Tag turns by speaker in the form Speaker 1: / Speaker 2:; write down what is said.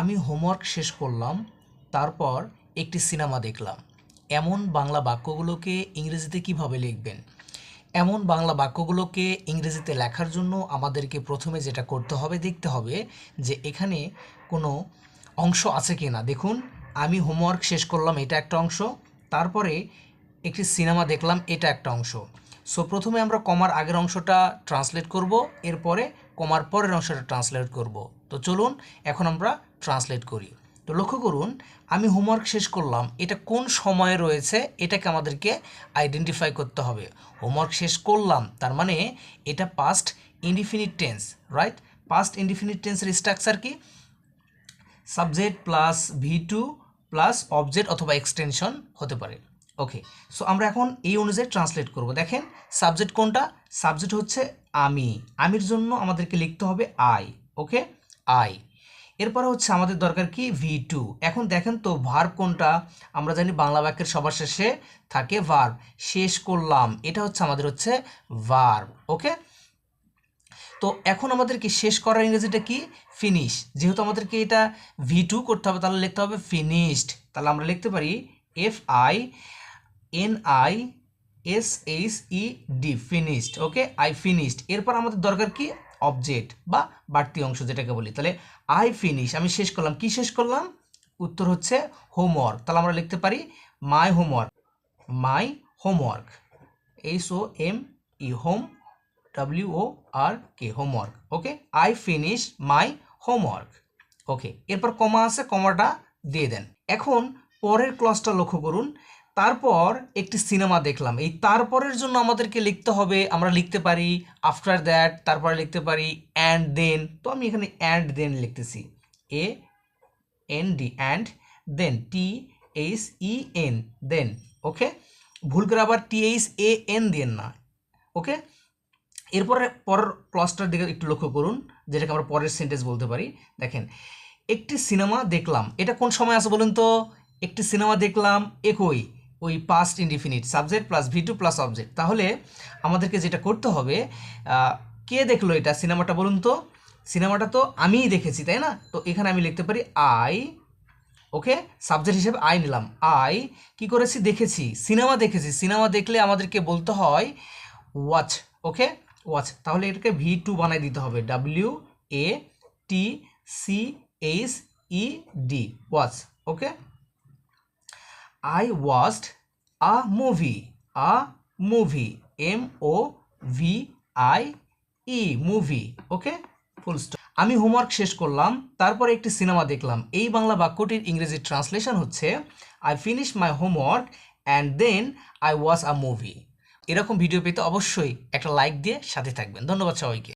Speaker 1: আমি হোমওয়ার্ক শেষ করলাম, তারপর একটি সিনেমা দেখলাম। এমন বাংলা বাক্যগুলোকে ইংরেজিতে কীভাবে লিখবেন? এমন বাংলা বাক্যগুলোকে ইংরেজিতে লেখার জন্য আমাদেরকে প্রথমে যেটা করতে হবে, দেখতে হবে যে এখানে কোনো অংশ আছে কি না দেখুন, আমি হোমওয়ার্ক শেষ করলাম, এটা একটা অংশ। তারপরে একটি সিনেমা দেখলাম, এটা একটা অংশ। সো, প্রথমে আমরা কমার আগের অংশটা ট্রান্সলেট করব, এরপরে কমার পরের অংশটা ট্রান্সলেট করব। তো চলুন, এখন আমরা ট্রান্সলেট করি। তো লক্ষ্য করুন, আমি হোমওয়ার্ক শেষ করলাম, এটা কোন সময়ে রয়েছে এটাকে আমাদেরকে আইডেন্টিফাই করতে হবে। হোমওয়ার্ক শেষ করলাম, তার মানে এটা past indefinite tense right past indefinite টেন্সের স্ট্রাকচার কি? Subject plus V two plus object অথবা এক্সটেনশন হতে পারে। ওকে সো আমরা এখন এই অনুযায়ী ট্রান্সলেট করব। দেখেন সাবজেক্ট কোনটা? সাবজেক্ট হচ্ছে আমি। আমির জন্য আমাদেরকে লিখতে হবে আই ওকে আই এরপরে হচ্ছে আমাদের দরকার কি? ভি টু এখন দেখেন তো ভার্ব কোনটা? আমরা জানি বাংলা বাক্যের সবার শেষে থাকে ভার্ব শেষ করলাম। এটা হচ্ছে আমাদের হচ্ছে ভার্ব ওকে তো এখন আমাদের কি শেষ করার ইংরেজিটা কি? ফিনিশ যেহেতু আমাদেরকে এটা ভি টু করতে হবে, তাহলে লিখতে হবে ফিনিশড তাহলে আমরা লিখতে পারি F I N I S H E D finished okay I finished এরপর আমাদের দরকার কি? অবজেক্ট বা বাড়তি অংশ যেটাকে বলি। তাহলে আই ফিনিশ আমি শেষ করলাম। কি শেষ করলাম? উত্তর হচ্ছে হোমওয়ার্ক তাহলে আমরা লিখতে পারি my homework my homework H O M E home W O R K homework okay I finish my homework okay এরপর কমা আছে কমাটা দিয়ে দেন। এখন পরের ক্লাসটা লক্ষ্য করুন। তারপর একটি সিনেমা দেখলাম। এই তারপরের জন্য আমাদেরকে লিখতে হবে, আমরা লিখতে পারি আফটার দ্যাট তারপরে লিখতে পারি অ্যান্ড দেন তো আমি এখানে অ্যান্ড দেন লিখতেছি। A N D and then T H E N then okay ভুল করে আবার টি এইচ এ এন দেন না ওকে এরপরে পরের ক্লাসটার দিকে একটু লক্ষ্য করুন, যেটাকে আমরা পরের সেন্টেন্স বলতে পারি। দেখেন, একটি সিনেমা দেখলাম। এটা কোন সময় আছে বলুন তো? একটি সিনেমা দেখলাম, একই। ওই past indefinite subject plus V two plus object তাহলে আমাদেরকে যেটা করতে হবে কে দেখল এটা? সিনেমাটা বলুন তো। সিনেমাটা তো আমিই দেখেছি, তাই না? তো এখানে আমি লিখতে পারি আই ওকে? সাবজেক্ট হিসেবে আই নিলাম। আই কি করেছি? দেখেছি। সিনেমা দেখেছি। সিনেমা দেখলে আমাদেরকে বলতে হয় ওয়াচ ওকে? ওয়াচ তাহলে এটাকে ভি টু বানাই দিতে হবে। W A T C H E D watch okay? I watched a movie a movie M O V I E movie okay full stop আমি হোমওয়ার্ক শেষ করলাম, তারপরে একটি সিনেমা দেখলাম। এই বাংলা বাক্যটির ইংরেজি ট্রান্সলেশন হচ্ছে I finish my homework and then I watch a movie এরকম ভিডিও পেতে অবশ্যই একটা লাইক দিয়ে সাথে থাকবেন। ধন্যবাদ সবাইকে।